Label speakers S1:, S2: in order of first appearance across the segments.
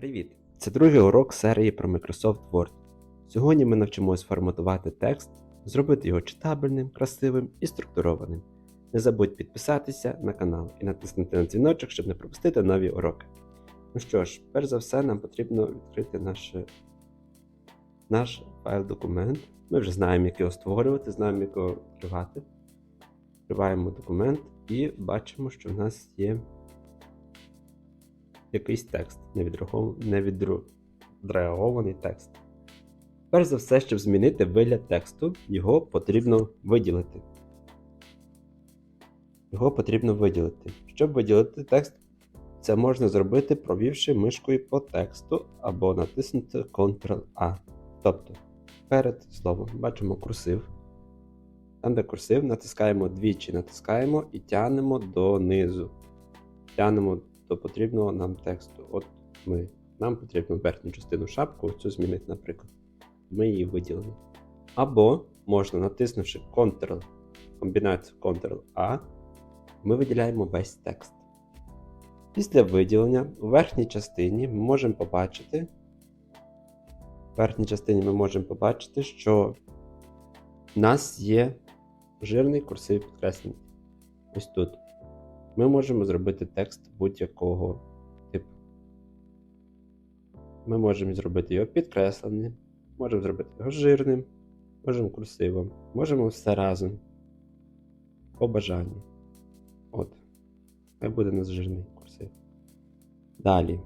S1: Привіт! Це другий урок серії про Microsoft Word. Сьогодні ми навчимось форматувати текст, зробити його читабельним, красивим і структурованим. Не забудь підписатися на канал і натиснути на дзвіночок, щоб не пропустити нові уроки. Ну що ж, перш за все, нам потрібно відкрити наш, наш файл-документ. Ми вже знаємо, як його створювати, знаємо, як його відкривати. Відкриваємо документ і бачимо, що в нас є якийсь текст, невідреагований текст. Перш за все, щоб змінити вигляд тексту, його потрібно виділити. Його потрібно виділити. Щоб виділити текст, це можна зробити, провівши мишкою по тексту або натиснути Ctrl-A. Тобто, перед словом бачимо курсив. Там, де курсив, натискаємо двічі, натискаємо і тягнемо донизу. Тягнемо до потрібного нам тексту. От ми. Нам потрібно верхню частину шапку, цю змінити, наприклад. Ми її виділили. Або можна, натиснувши Ctrl, комбінацію Ctrl-A, ми виділяємо весь текст. Після виділення у верхній частині ми можемо побачити. В верхній частині ми можемо побачити, що в нас є жирний курсив підкреслений. Ось тут. Ми можемо зробити текст будь-якого типу. Ми можемо зробити його підкресленим, можемо зробити його жирним, можемо курсивом, можемо все разом. По бажанню. От. Хай буде у нас жирний курсив. Далі.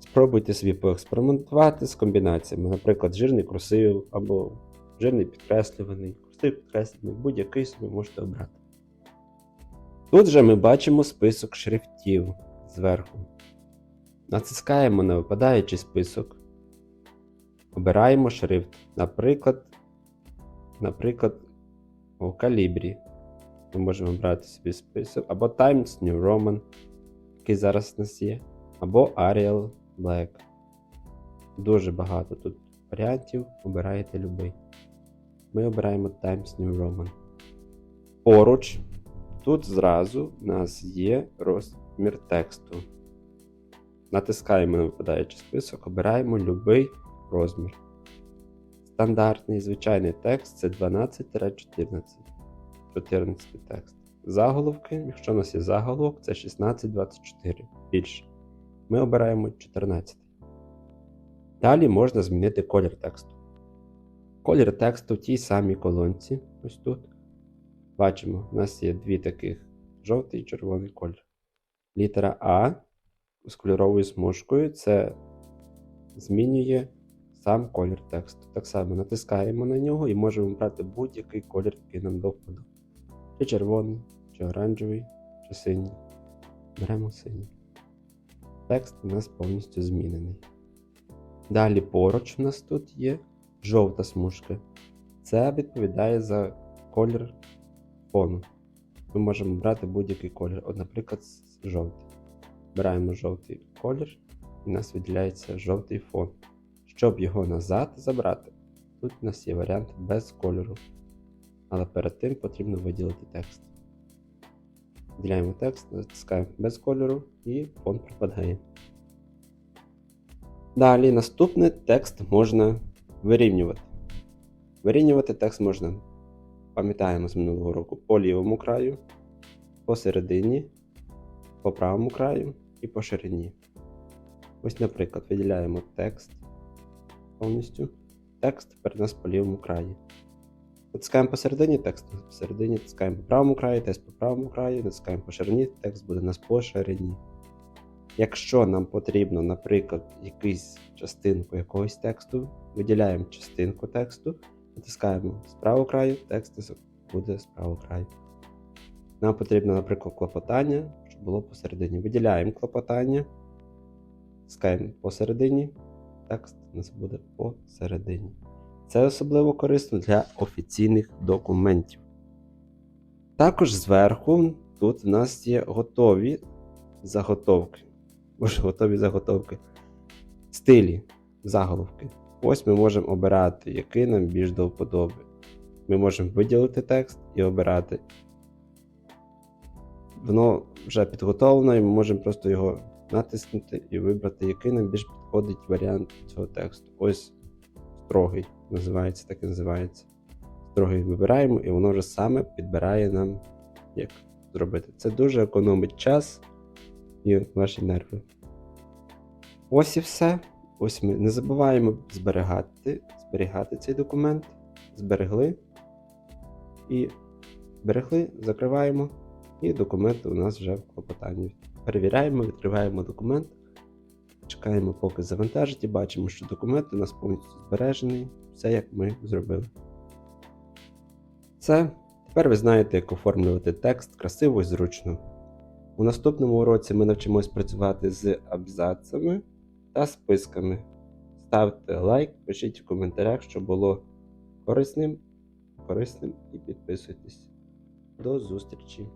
S1: Спробуйте собі поекспериментувати з комбінаціями, наприклад, жирний курсив або жирний підкреслюваний, курсив підкреслений, будь-який собі можете обрати. Тут же ми бачимо список шрифтів зверху. Натискаємо на випадаючий список. Обираємо шрифт, наприклад, наприклад, у калібрі. Ми можемо обрати собі список, або Times New Roman, який зараз у нас є, або Arial Black. Дуже багато тут варіантів, обираєте любий. Ми обираємо Times New Roman. Поруч Тут зразу в нас є розмір тексту. Натискаємо на випадаючий список, обираємо будь-який розмір. Стандартний звичайний текст це 12-14 14 текст. Заголовки, якщо у нас є заголовок, це 16-24 більше. Ми обираємо 14. Далі можна змінити колір тексту. Колір тексту в тій самій колонці. Ось тут. Бачимо, у нас є дві таких жовтий і червоний колір. Літера А з кольоровою смужкою це змінює сам колір тексту. Так само натискаємо на нього і можемо брати будь-який колір, який нам до. Чи червоний, чи оранжевий, чи синій. Беремо синій. Текст у нас повністю змінений. Далі поруч у нас тут є жовта смужка. Це відповідає за колір фону. Ми можемо брати будь-який колір, от, наприклад, жовтий. Бераємо жовтий колір, і у нас виділяється жовтий фон. Щоб його назад забрати, тут у нас є варіант без кольору. Але перед тим потрібно виділити текст. Виділяємо текст, натискаємо без кольору і фон пропадає. Далі наступний текст можна вирівнювати. Вирівнювати текст можна пам'ятаємо з минулого року по лівому краю, посередині, по правому краю і по ширині. Ось, наприклад, виділяємо текст повністю. Текст у нас по лівому краї. Натискаємо посередині, текст посередині, натискаємо по правому краї, текст по правому краю, натискаємо по ширині, текст буде у нас по ширині. Якщо нам потрібно, наприклад, якусь частинку якогось тексту, виділяємо частинку тексту. Натискаємо з правого краю, текст буде з правого краю. Нам потрібно, наприклад, клопотання, щоб було посередині. Виділяємо клопотання, натискаємо посередині, текст у нас буде посередині. Це особливо корисно для офіційних документів. Також зверху тут в нас є готові заготовки. Боже, готові заготовки. Стилі заголовки. Ось ми можемо обирати, який нам більш до вподоби. Ми можемо виділити текст і обирати. Воно вже підготовлено, і ми можемо просто його натиснути і вибрати, який нам більш підходить варіант цього тексту. Ось строгий називається, так і називається. Строгий вибираємо, і воно вже саме підбирає нам, як зробити. Це дуже економить час і ваші нерви. Ось і все. Ось ми не забуваємо зберігати, зберігати цей документ. Зберегли. І зберегли, закриваємо. І документи у нас вже в клопотанні. Перевіряємо, відкриваємо документ. Чекаємо, поки завантажить, і бачимо, що документ у нас повністю збережений. Все як ми зробили. Це. Тепер ви знаєте, як оформлювати текст красиво і зручно. У наступному уроці ми навчимось працювати з абзацами та списками. Ставте лайк, пишіть в коментарях, що було корисним, корисним і підписуйтесь. До зустрічі!